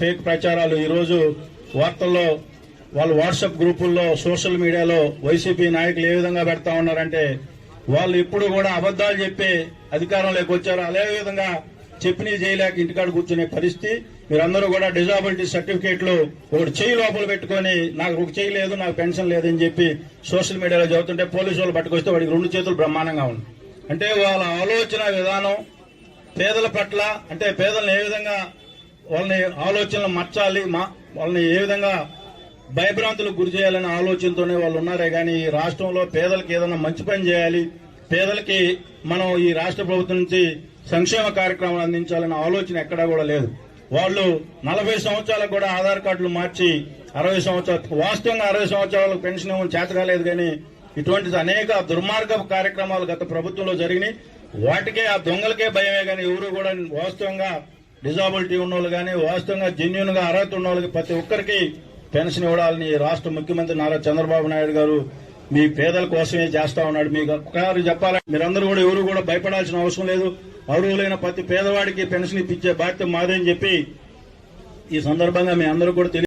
Fake ప్రచారాలు. ఈరోజు వార్తల్లో వాళ్ళు వాట్సాప్ గ్రూపుల్లో సోషల్ మీడియాలో వైసీపీ నాయకులు ఏ విధంగా పెడతా ఉన్నారంటే వాళ్ళు ఇప్పుడు కూడా అబద్దాలు చెప్పి అధికారంలోకి వచ్చారు అదే విధంగా చెప్పినవి చేయలేక ఇంటికాడ కూర్చునే పరిస్థితి. మీరందరూ కూడా డిజాబిలిటీ సర్టిఫికేట్లు ఒకటి చేయి లోపల పెట్టుకొని నాకు ఒక చేయి లేదు నాకు పెన్షన్ లేదని చెప్పి సోషల్ మీడియాలో చదువుతుంటే పోలీసు వాళ్ళు పట్టుకొస్తే వాడికి రెండు చేతులు బ్రహ్మాండంగా ఉంది. అంటే వాళ్ళ ఆలోచన విధానం పేదల పట్ల అంటే పేదలను ఏ విధంగా వాళ్ళని ఆలోచనలు మార్చాలి. మా- వాళ్ళని ఏ విధంగా భయభ్రాంతులకు గురి చేయాలనే ఆలోచనతోనే వాళ్ళు ఉన్నారే కానీ ఈ రాష్ట్రంలో పేదలకు ఏదైనా మంచి పని చేయాలి పేదలకి మనం ఈ రాష్ట్ర ప్రభుత్వం నుంచి సంక్షేమ కార్యక్రమాలు అందించాలనే ఆలోచన ఎక్కడా కూడా లేదు. వాళ్ళు నలభై సంవత్సరాలకు కూడా ఆధార్ కార్డులు మార్చి అరవై సంవత్సరాలు వాస్తవంగా అరవై సంవత్సరాలకు పెన్షన్ ఏమో చేతకాలేదు కానీ ఇటువంటి అనేక దుర్మార్గ కార్యక్రమాలు గత ప్రభుత్వంలో జరిగినాయి. వాటికే ఆ దొంగలకే భయమే కానీ ఎవరు కూడా వాస్తవంగా డిజాబిలిటీ ఉన్న వాళ్ళు కానీ వాస్తవంగా జెన్యున్గా అర్హత ఉన్న వాళ్ళకి ప్రతి ఒక్కరికి పెన్షన్ ఇవ్వాలని రాష్ట్ర ముఖ్యమంత్రి నారా చంద్రబాబు నాయుడు గారు మీ పేదల కోసమే చేస్తా ఉన్నాడు. మీకు ఒక్కసారి చెప్పాలంటే మీరందరూ కూడా ఎవరు కూడా భయపడాల్సిన అవసరం లేదు. అర్హులైన ప్రతి పేదవాడికి పెన్షన్ ఇప్పించే బాధ్యత మాదే అని చెప్పి ఈ సందర్భంగా మీ అందరూ కూడా తెలియదు